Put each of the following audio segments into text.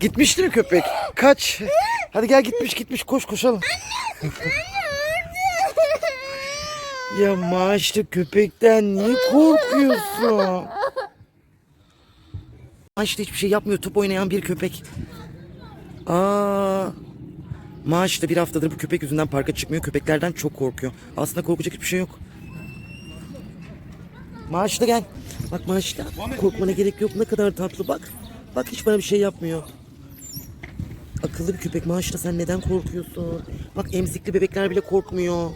Gitmişti mi köpek? Kaç. Hadi gel gitmiş gitmiş koş koşalım. ya maaşlı köpekten niye korkuyorsun? Maaşlı hiçbir şey yapmıyor top oynayan bir köpek. Aa, maaşlı bir haftadır bu köpek yüzünden parka çıkmıyor. Köpeklerden çok korkuyor. Aslında korkacak hiçbir şey yok. Maaşlı gel. Bak maaşlı. Korkmana gerek yok. Ne kadar tatlı bak. Bak hiç bana bir şey yapmıyor. Akıllı bir köpek maaşlı sen neden korkuyorsun? Bak emzikli bebekler bile korkmuyor.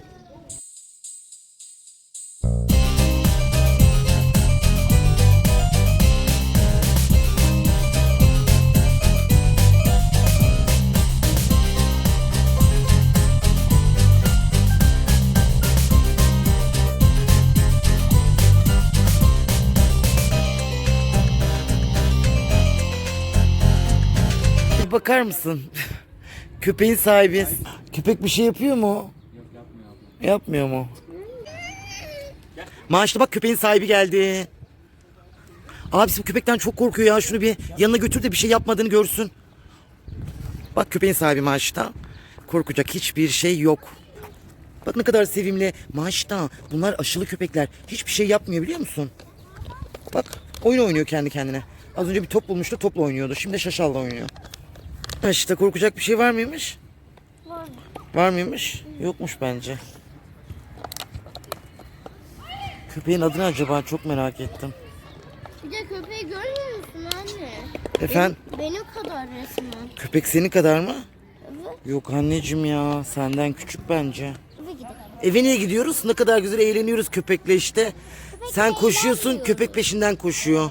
Bakar mısın? Köpeğin sahibi. Köpek bir şey yapıyor mu? Yapmıyor mu? Maaşlı bak köpeğin sahibi geldi. Abisi bu köpekten çok korkuyor ya. Şunu bir yanına götür de bir şey yapmadığını görsün. Bak köpeğin sahibi maaşta. Korkacak hiçbir şey yok. Bak ne kadar sevimli. Maaşta bunlar aşılı köpekler. Hiçbir şey yapmıyor biliyor musun? Bak oyun oynuyor kendi kendine. Az önce bir top bulmuştu topla oynuyordu. Şimdi şaşalla oynuyor. İşte korkacak bir şey var mıymış? Var. Var mıymış? Yokmuş bence. Köpeğin adı ne acaba? Çok merak ettim. Bir de köpeği görmüyor musun anne? Efendim? Benim kadar resmen. Köpek senin kadar mı? Evet. Yok anneciğim ya. Senden küçük bence. Eve gidelim. Eve niye gidiyoruz? Ne kadar güzel eğleniyoruz köpekle işte. Sen koşuyorsun, köpek peşinden koşuyor.